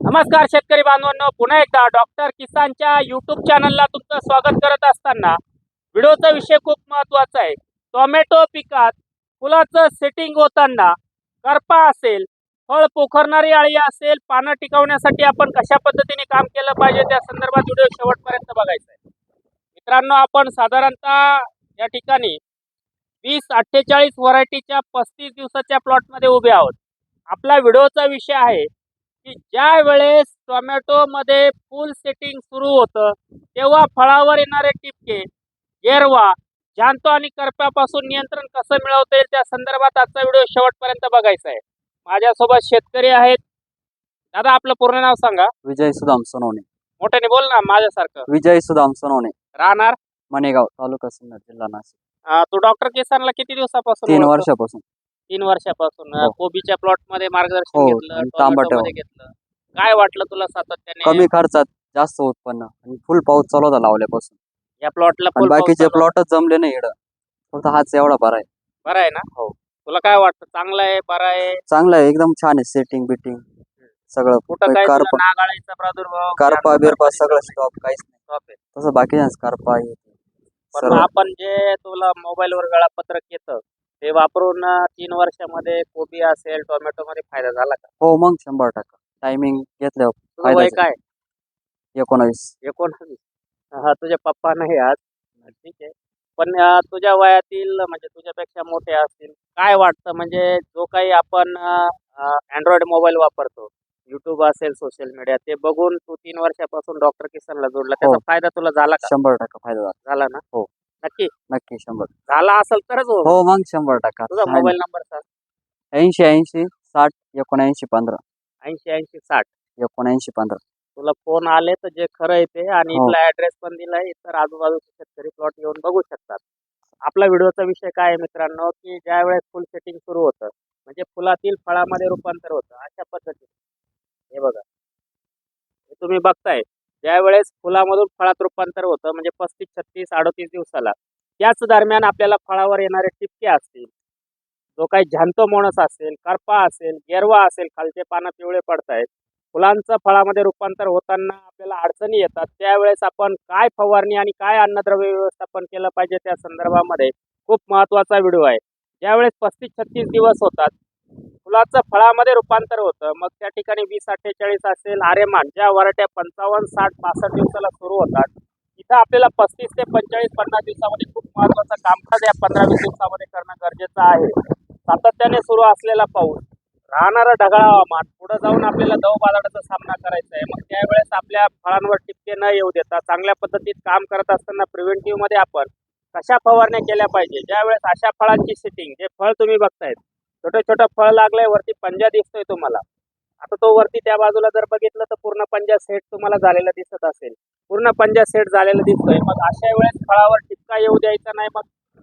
नमस्कार शेतकरी बांधवांनो. पुन्हा एकदा डॉक्टर किसानच्या युट्यूब चॅनलला तुमचं स्वागत करत असताना व्हिडिओचा विषय खूप महत्त्वाचा आहे. टोमॅटो पिकात फुलाचं सेटिंग होताना करपा असेल फळ पोखरणारी अळी असेल पानं टिकवण्यासाठी आपण कशा पद्धतीने काम केलं पाहिजे त्या संदर्भात व्हिडिओ शेवटपर्यंत बघायचा आहे. मित्रांनो आपण साधारणतः या ठिकाणी वीस अठ्ठेचाळीस व्हरायटीच्या पस्तीस दिवसाच्या प्लॉटमध्ये उभे आहोत. आपला व्हिडिओचा विषय आहे की ज्या वेळेस टोमॅटोमध्ये फुल सेटिंग सुरू होतं तेव्हा फळावर येणारे टिपके गेरवा जांतो आणि करप्यापासून नियंत्रण कसं मिळवता येईल त्या संदर्भात आजचा व्हिडिओ शेवटपर्यंत बघायचा आहे. माझ्यासोबत शेतकरी आहेत. दादा आपलं पूर्ण नाव सांगा. विजय सुदाम सोनवणे. मोठ्याने बोल ना माझ्यासारखं. विजय सुदाम सोनवणे. राहणार? मणेगाव तालुका सिन्नर जिल्हा नाशिक. तू डॉक्टर किसानला किती दिवसापासून तीन ओळखतो? वर्षापासून. तीन वर्षापासून हो. कोबीच्या प्लॉटमध्ये मार्गदर्शन हो, घेतलं घेतलं. काय वाटलं तुला सातत्याने? कमी खर्चात जास्त उत्पन्न आणि फुल पाऊस चालू होता लावल्यापासून. या प्लॉटला आणि बाकीचे प्लॉटच जमले नाही इकडं. फक्त हाच एवढा बरा आहे. बरं आहे ना? हो. तुला काय वाटतं? चांगलं आहे बरं आहे? चांगला आहे एकदम छान आहे सेटिंग बिटिंग सगळं कुठं काय कारपा तुला नागाळीचा प्रादुर्भाव? कारपा जास्त बिरपा सगळं? स्टॉप काहीच नाही. Stop आहे. तसं बाकीच्या कारपा हे ते. पण सर्व. आपण जे तुला मोबाईल वर वेळापत्रक येतं ते वापरून तीन वर्षामध्ये कोबी असेल टोमॅटो मध्ये फायदा झाला का? हो मग शंभर टक्का. टायमिंग घेतल्यावर तुझं वय. काय? एकोणावीस. एकोणावीस. हा तुझ्या पप्पा नाही आज. ठीक आहे. पण अं, तुझ्या वयातील म्हणजे तुझ्यापेक्षा मोठे असतील काय वाटतं? म्हणजे जो काही आपण अँड्रॉइड मोबाईल वापरतो युट्यूब असेल सोशल मीडिया ते बघून तू तीन वर्षापासून डॉक्टर किसनला जोडला त्याचा हो. फायदा तुला झाला का? शंभर टक्का फायदा झाला. झाला ना? हो. नक्की. नक्की शंभर झाला असेल तरच हो. हो मग शंभर टक्का. तुझा मोबाईल नंबर सांग. ऐंशी ऐंशी साठ एकोणऐंशी पंधरा. ऐंशी ऐंशी साठ. एकोणऐंशी पंधरा. तुला फोन आले तर जे खरं आहे ते आणि हो. इथला ऍड्रेस पण दिलाय तर आजूबाजूचे शेतकरी प्लॉट येऊन बघू शकतात. आपला व्हिडिओचा विषय काय आहे मित्रांनो की ज्या वेळेस फुल सेटिंग सुरू होतं म्हणजे फुलातील फळामध्ये रूपांतर होतं अशा पद्धतीने. हे बघा. हे तुम्ही बघताय. ज्यावेळेस फुलामधून फळात रूपांतर होतं म्हणजे पस्तीस छत्तीस अडतीस दिवसाला त्याच दरम्यान आपल्याला फळावर येणारे टिपके असतील. जो काही झांतो मोणस असेल करपा असेल गेरवा असेल खालचे पानं पिवळे पडतायत फुलांचं फळामध्ये रूपांतर होताना आपल्याला अडचणी येतात त्यावेळेस आपण काय फवारणी आणि काय अन्नद्रव्य व्यवस्थापन केलं पाहिजे त्या संदर्भामध्ये खूप महत्त्वाचा व्हिडिओ आहे. ज्यावेळेस पस्तीस छत्तीस दिवस होतात फुलाचं फळामध्ये रूपांतर होतं. मग त्या ठिकाणी वीस अठ्ठेचाळीस असेल आरेमान ज्या वराट्या पंचावन्न साठ पासष्ट दिवसाला सुरू होतात. इथं आपल्याला पस्तीस ते पंचेचाळीस पन्नास दिवसामध्ये खूप महत्त्वाचं कामकाज या पंधरा वीस दिवसामध्ये करणं गरजेचं आहे. सातत्याने सुरू असलेला पाऊस राहणारं ढगाळ हवामान पुढे जाऊन आपल्याला दव बाजाराचा सामना करायचा आहे. मग त्यावेळेस आपल्या फळांवर टिपके न येऊ देता चांगल्या पद्धतीत काम करत असताना प्रिव्हेंटिव्हमध्ये आपण कशा फवारण्या केल्या पाहिजे? ज्यावेळेस अशा फळांची सिटिंग जे फळ तुम्ही बघतायत छोटं छोटं फळ लागलंय वरती पंजा दिसतोय तुम्हाला. आता तो वरती त्या बाजूला जर बघितलं तर पूर्ण पंजा सेट तुम्हाला झालेला दिसत असेल. पूर्ण पंजा सेट झालेला दिसतोय. मग अशा वेळेस फळावर टिपका येऊ द्यायचा नाही. मग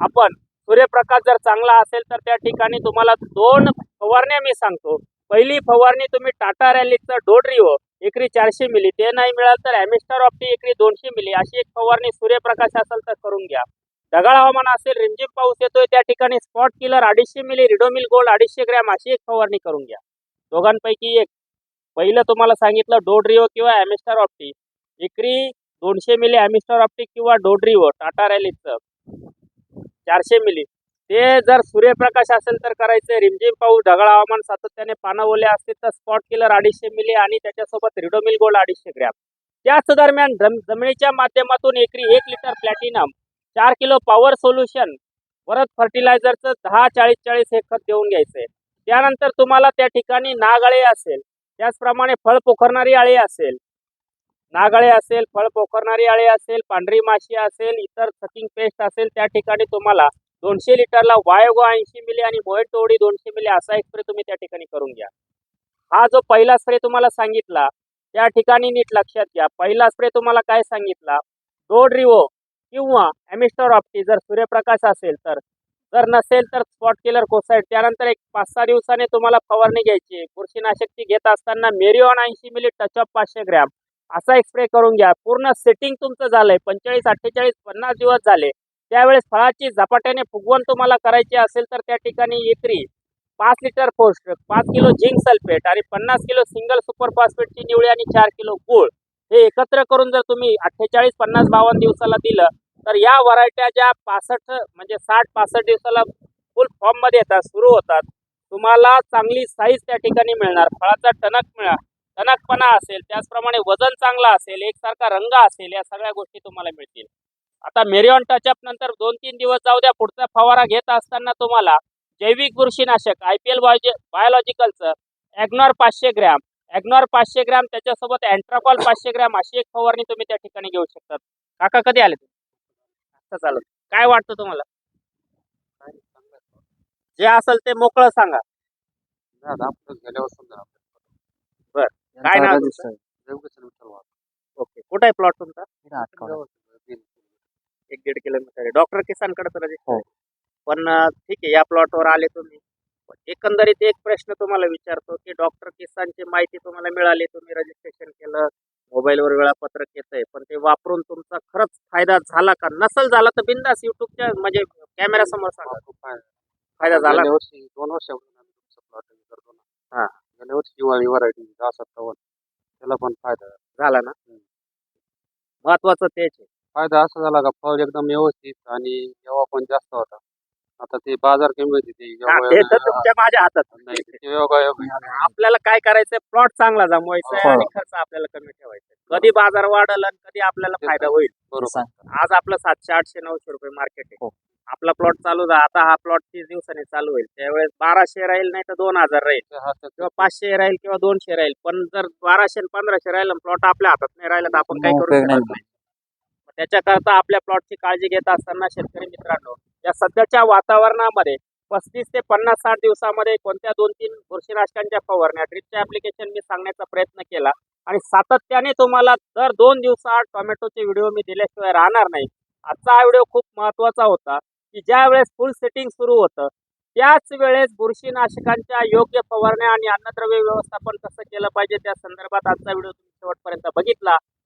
आपण सूर्यप्रकाश जर चांगला असेल तर त्या ठिकाणी तुम्हाला दोन फवारण्या मी सांगतो. पहिली फवारणी तुम्ही टाटा रॅलीचं डोड्रिओ हो. एकरी चारशे मिली. ते नाही मिळालं तर ॲमिस्टर ऑप्टी एकरी दोनशे मिली. अशी एक फवारणी सूर्यप्रकाश असेल तर करून घ्या. ढगाळ हवामान असेल रिमझिम पाऊस येतोय त्या ठिकाणी स्पॉट किलर अडीचशे मिली रिडोमिल गोल्ड अडीचशे ग्रॅम अशी एक फवारणी करून घ्या. दोघांपैकी एक. पहिलं तुम्हाला सांगितलं डोड्रिओ किंवा ॲमिस्टर ऑप्टी एकरी दोनशे मिली ॲमिस्टर ऑप्टिक किंवा डोड्रिओ टाटा रॅलीचं. चारशे मिली ते जर सूर्यप्रकाश असेल तर करायचं रिमझिम पाऊस ढगाळ हवामान सातत्याने पानं ओले असतील तर स्पॉट किलर अडीचशे मिली आणि त्याच्यासोबत रिडोमिल गोल्ड अडीचशे ग्रॅम त्याच दरम्यान जम जमिनीच्या माध्यमातून एकरी एक लिटर प्लॅटिनम चार किलो पॉवर सोल्युशन परत फर्टिलायझरचं दहा चाळीस चाळीस हे खत देऊन घ्यायचं आहे त्यानंतर तुम्हाला त्या ठिकाणी नागाळे असेल त्याचप्रमाणे फळ पोखरणारी आळी असेल नागाळे असेल फळ पोखरणारी आळी असेल पांढरी माशी असेल इतर थकिंग पेस्ट असेल त्या ठिकाणी तुम्हाला दोनशे लिटरला वायोगो ऐंशी मिली आणि मोहेट तोडी दोनशे मिली असा एक स्प्रे तुम्ही त्या ठिकाणी करून घ्या. हा जो पहिला स्प्रे तुम्हाला सांगितला त्या ठिकाणी नीट लक्षात घ्या. पहिला स्प्रे तुम्हाला काय सांगितला? डोड रिवो किंवा ॲमिस्टर ऑप्टी जर सूर्यप्रकाश असेल तर. जर नसेल तर स्पॉट किलर कोसाईड त्यानंतर एक पाच सहा दिवसाने तुम्हाला फवारणी घ्यायची. बुरशीनाशक ती घेत असताना मेरिओन ऐंशी मिली टचअप पाचशे ग्रॅम. असा एक स्प्रे करून घ्या. पूर्ण सेटिंग तुमचं झालंय. पंचेचाळीस अठ्ठेचाळीस पन्नास दिवस झाले. त्यावेळेस फळाची झपाट्याने फुगवण तुम्हाला करायची असेल तर त्या ठिकाणी e एकरी पाच लिटर पोस्ट पाच किलो झिंक सल्फेट आणि पन्नास किलो सिंगल सुपर फॉस्फेटची निवळी आणि चार किलो गुळ हे एकत्र करून जर तुम्ही अठ्ठेचाळीस पन्नास बावन्न दिवसाला दिलं तर या व्हरायट्या ज्या पासष्ट म्हणजे साठ पासष्ट दिवसाला फुल फॉर्ममध्ये येतात सुरू होतात तुम्हाला चांगली साईज त्या ठिकाणी मिळणार. फळाचा टणक मिळा टणकपणा असेल त्याचप्रमाणे वजन चांगला असेल एकसारखा रंग असेल या सगळ्या गोष्टी तुम्हाला मिळतील. आता मेरिऑन टचअप नंतर दोन तीन दिवस जाऊ द्या पुढचा फवारा घेत असताना तुम्हाला जैविक बुरशीनाशक आय पी एल बायोलॉजिकलचं ॲग्नॉर पाचशे ग्रॅम. ॲग्नॉर पाचशे ग्रॅम त्याच्यासोबत अँट्रापॉल पाचशे ग्रॅम अशी एक फवारणी तुम्ही त्या ठिकाणी घेऊ शकतात. काका कधी आले आता चालत काय वाटतं तुम्हाला? जे असेल ते मोकळं सांगा. काय नाव तुमचं? ओके. कुठं आहे प्लॉट तुमचा? एक दीड किलोमीटर आहे. डॉक्टर किसानकडे रजिस्टर हो. पण अं, ठीक आहे या प्लॉटवर आले तुम्ही. पण एकंदरीत एक प्रश्न तुम्हाला विचारतो की डॉक्टर किसानची माहिती तुम्हाला मिळाली तुम्ही रजिस्ट्रेशन केलं. मोबाईलवर वेळापत्रक येतंय पण ते वापरून तुमचा खरंच फायदा झाला का? नसल झाला तर बिंदास युट्यूबच्या म्हणजे कॅमेरा समोर सांगा. फायदा. झाला? गेल्या वर्षी दोन तुमचं प्लॉटिंग करतो ना. हा. गेल्या वर्षी दिवाळी व्हरायटी दहा सत्तावन्न त्याला पण फायदा झाला. झाला ना? महत्वाचं तेच आहे. फायदा असा झाला का फळ एकदम व्यवस्थित आणि जेव्हा पण जास्त होता. आता ते बाजार कमी होती ते हा, ते तर तुमच्या माझ्या हातात. नाही ते योगायोग आपल्याला काय करायचंय? प्लॉट चांगला जमवायचा आहे हो. आणि खर्च आपल्याला कमी ठेवायचा. कधी बाजार वाढल आणि कधी आपल्याला फायदा होईल. बरोबर. आज आपलं सातशे आठशे नऊशे रुपये मार्केट आहे. हो. आपला प्लॉट चालू झा आता हा प्लॉट तीस दिवसांनी चालू होईल. त्यावेळेस बाराशे राहील नाही तर दोन हजार राहील. ते हा तर- किंवा पाचशे राहील किंवा दोनशे राहील. पण जर बाराशे आणि पंधराशे राहील प्लॉट आपल्या हातात नाही राहिला तर आपण काही करू उपयोग. शकत नाही. त्याच्याकरता आपल्या प्लॉटची काळजी घेत असताना शेतकरी मित्रांनो या सध्याच्या वातावरणामध्ये पस्तीस ते पन्नास साठ दिवसामध्ये कोणत्या दोन तीन बुरशीनाशकांच्या फवारण्या ड्रिपचे ऍप्लिकेशन मी सांगण्याचा प्रयत्न केला आणि सातत्याने तुम्हाला दर दोन दिवसात टोमॅटोचे व्हिडिओ मी दिल्याशिवाय राहणार नाही. आजचा हा व्हिडिओ खूप महत्त्वाचा होता की ज्या वेळेस फुल सेटिंग सुरू होतं त्याच वेळेस बुरशीनाशकांच्या योग्य फवारण्या आणि अन्नद्रव्य व्यवस्थापन कसं केलं पाहिजे त्या संदर्भात आजचा व्हिडिओ तुम्ही शेवटपर्यंत बघितला.